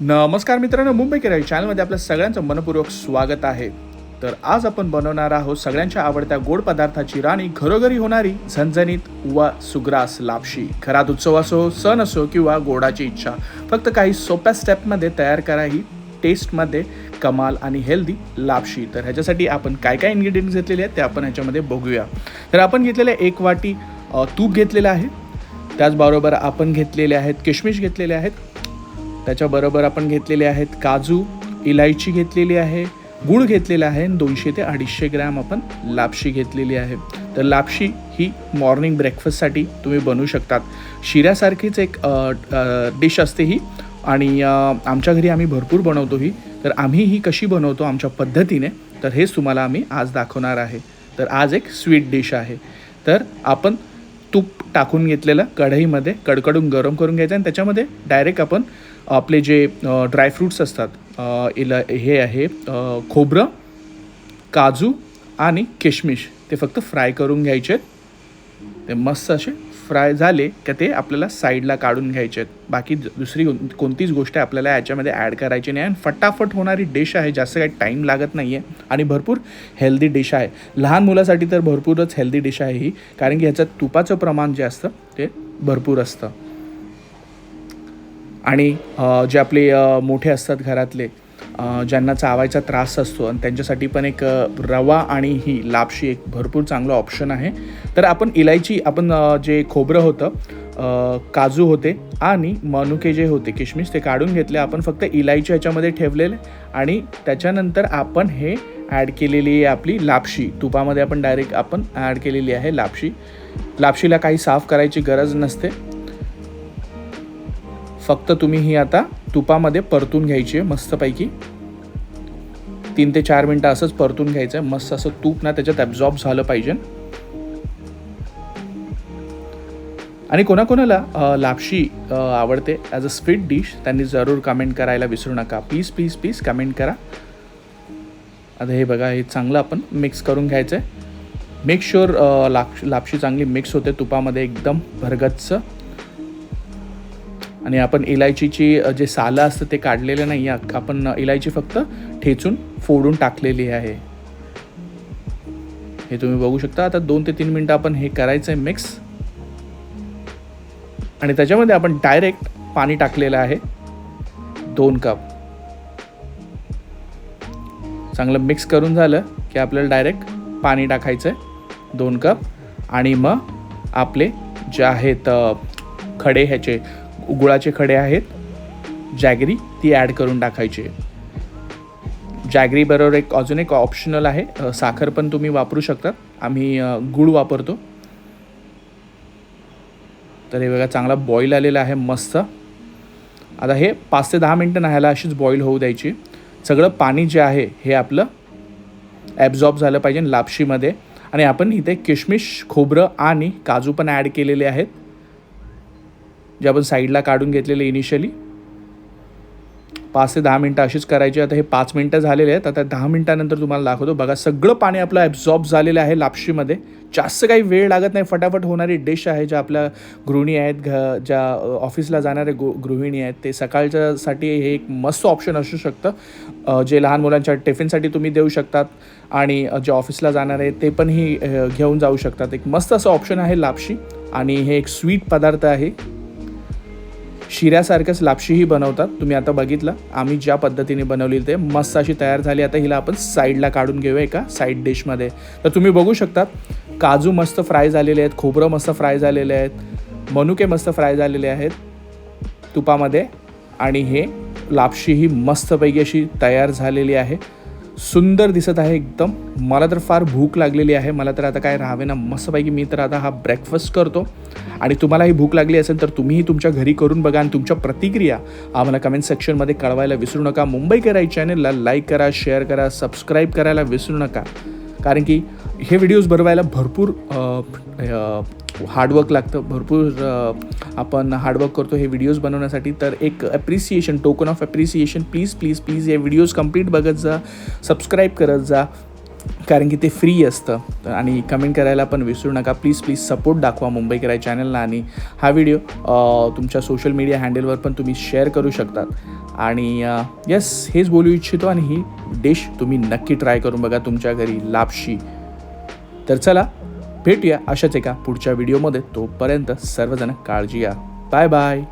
नमस्कार मित्रांनो मुंबई केरळ चॅनलमध्ये आपल्या सगळ्यांचं मनपूर्वक स्वागत आहे. तर आज आपण बनवणार आहोत सगळ्यांच्या आवडत्या गोड पदार्थाची राणी घरोघरी होणारी झणझणीत वा सुग्रास लापशी. घरात उत्सव असो सण असो किंवा गोडाची इच्छा फक्त काही सोप्या स्टेपमध्ये तयार करा ही टेस्टमध्ये कमाल आणि हेल्दी लापशी. तर ह्याच्यासाठी आपण काय काय इन्ग्रेडियंट्स घेतलेले आहेत ते आपण ह्याच्यामध्ये बघूया. तर आपण घेतलेले एक वाटी तूप घेतलेलं आहे. त्याचबरोबर आपण घेतलेले आहेत किशमिश घेतलेले आहेत. त्याच्याबरोबर आपण घेतलेले आहेत काजू इलायची घेतलेली आहे गूळ घेतलेला आहे आणि दोनशे ते अडीचशे ग्रॅम आपण लापशी घेतलेली आहे. तर लापशी ही मॉर्निंग ब्रेकफास्टसाठी तुम्ही बनवू शकतात. शिऱ्यासारखीच एक डिश असते ही आणि आमच्या घरी आम्ही भरपूर बनवतो ही. तर आम्ही ही कशी बनवतो आमच्या पद्धतीने तर हेच तुम्हाला आम्ही आज दाखवणार आहे. तर आज एक स्वीट डिश आहे. तर आपण तूप टाकून घेतलेलं कढईमध्ये कडकडून गरम करून घ्यायचं आणि त्याच्यामध्ये डायरेक्ट आपण आपले जे ड्रायफ्रूट्स असतात इला हे आहे खोबरं काजू आणि किशमिश. ते फक्त फ्राय करून घ्यायचे आहेत. ते मस्त असे फ्राय झाले का ते आपल्याला साईडला काढून घ्यायचे आहेत. बाकी दुसरी कोण- कोणतीच गोष्ट आपल्याला याच्यामध्ये ॲड करायची नाही. आणि फटाफट होणारी डिश आहे जास्त काही टाईम लागत नाही आहे आणि भरपूर हेल्दी डिश आहे. लहान मुलासाठी तर भरपूरच हेल्दी डिश आहे ही. कारण की ह्याच्यात तुपाचं प्रमाण जे असतं ते भरपूर असतं. आणि जे आपले मोठे असतात घरातले ज्यांना चावायचा त्रास असतो आणि त्यांच्यासाठी पण एक रवा आणि ही लापशी एक भरपूर चांगलं ऑप्शन आहे. तर आपण इलायची आपण जे खोबरं होतं काजू होते आणि मनुके जे होते किशमिश ते काढून घेतले. आपण फक्त इलायची ह्याच्यामध्ये ठेवलेले आणि त्याच्यानंतर आपण हे ॲड केलेली आहे आपली लापशी. तुपामध्ये आपण डायरेक्ट आपण ॲड केलेली आहे लापशी. लापशीला काही साफ करायची गरज नसते. फक्त तुम्ही ही आता तुपामध्ये परतून घ्यायची आहे मस्तपैकी. तीन ते चार मिनटं असंच परतून घ्यायचं आहे. मस्त असं तूप ना त्याच्यात ॲब्झॉर्ब झालं पाहिजे. आणि कोणाकोणाला लापशी आवडते ॲज अ स्वीट डिश त्यांनी जरूर कमेंट करायला विसरू नका. प्लीज प्लीज प्लीज कमेंट करा. आता हे बघा हे चांगलं आपण मिक्स करून घ्यायचं आहे मेक शुअर लाप लापशी चांगली मिक्स होते तुपामध्ये एकदम भरगच्च. आणि आपण इलायचीची जे सालं असतं ते काढलेलं नाही आहे. आपण इलायची फक्त ठेचून फोडून टाकलेली आहे. हे तुम्ही बघू शकता. आता दोन ते तीन मिनटं आपण हे करायचं आहे मिक्स आणि त्याच्यामध्ये आपण डायरेक्ट पाणी टाकलेलं आहे. दोन कप चांगलं मिक्स करून झालं की आपल्याला डायरेक्ट पाणी टाकायचं आहे दोन कप आणि मग आपले जे आहेत खडे ह्याचे गुळाचे खडे आहेत. जॅगरी ती ॲड करून टाकायची जॅगरी बरोबर एक अजून एक ऑप्शनल आहे. साखर पण तुम्ही वापरू शकतात आम्ही गूळ गुळ वापरतो. तर हे बघा चांगला बॉईल आलेला आहे मस्त. आता हे पाच ते दहा मिनटं न्हायला अशीच बॉईल होऊ द्यायची. सगळं पाणी जे आहे हे आपलं ॲब्झॉर्ब झालं पाहिजे लापशीमध्ये आणि आपण इथे किशमिश खोबरं आणि काजू पण ॲड केलेले आहेत. जे आपण साईडला काढून घेतलेले इनिशियली पाच ते दहा मिनटं अशीच करायची. आता हे पाच मिनटं झालेले आहेत. आता दहा मिनटानंतर तुम्हाला दाखवतो. बघा सगळं पाणी आपलं ॲब्झॉर्ब झालेलं आहे लापशीमध्ये. जास्त काही वेळ लागत नाही. फटाफट होणारी डिश आहे ज्या आपल्या गृहिणी आहेत घ ज्या ऑफिसला जाणारे गु गृहिणी आहेत. ते सकाळच्यासाठी हे एक मस्त ऑप्शन असू शकतं. जे लहान मुलांच्या टिफिनसाठी तुम्ही देऊ शकतात आणि जे ऑफिसला जाणार आहेत ते पण ही घेऊन जाऊ शकतात. एक मस्त असं ऑप्शन आहे लापशी. आणि हे एक स्वीट पदार्थ आहे. शिऱ्यासारखंच लापशीही बनवतात. तुम्ही आता बघितलं आम्ही ज्या पद्धतीने बनवली ते मस्त अशी तयार झाली. आता हिला आपण साईडला काढून घेऊया एका साईड डिशमध्ये तर तुम्ही बघू शकतात काजू मस्त फ्राय झालेले आहेत खोबरं मस्त फ्राय झालेले आहेत मनुके मस्त फ्राय झालेले आहेत तुपामध्ये. आणि हे लापशी ही मस्तपैकी अशी तयार झालेली आहे. सुंदर दिसत आहे एकदम. मला तर फार भूक लागलेली आहे. मला तर आता काय राहावे ना. मस्तपैकी मी तर आता हा ब्रेकफास्ट करतो. आणि तुम्हालाही भूक लागली असेल तर तुम्हीही तुमच्या घरी करून बघा आणि तुमच्या प्रतिक्रिया आम्हाला कमेंट सेक्शनमध्ये कळवायला विसरू नका. मुंबई कराई चॅनेलला लाईक करा शेअर करा सबस्क्राईब करायला विसरू नका. कारण की हे व्हिडिओज बनवायला भरपूर हार्डवर्क लागतं. भरपूर आपण हार्डवर्क करतो हे व्हिडिओज बनवण्यासाठी. तर एक appreciation token of appreciation please please please हे व्हिडिओज कंप्लीट बघत जा. सबस्क्राईब करत जा. कारण की ते फ्री असतं. आणि कमेंट करायला पण विसरू नका. प्लीज प्लीज सपोर्ट दाखवा मुंबईकराय चॅनलला आणि हा व्हिडिओ तुमच्या सोशल मीडिया हँडलवर पण तुम्ही शेअर करू शकतात. आणि यस हेच बोलू इच्छितो आणि ही डिश तुम्ही नक्की ट्राय करून बघा तुमच्या घरी लापशी. तर चला भेटूया अशाच एका पुढच्या व्हिडिओमध्ये तोपर्यंत सर्वजण काळजी घ्या. Bye bye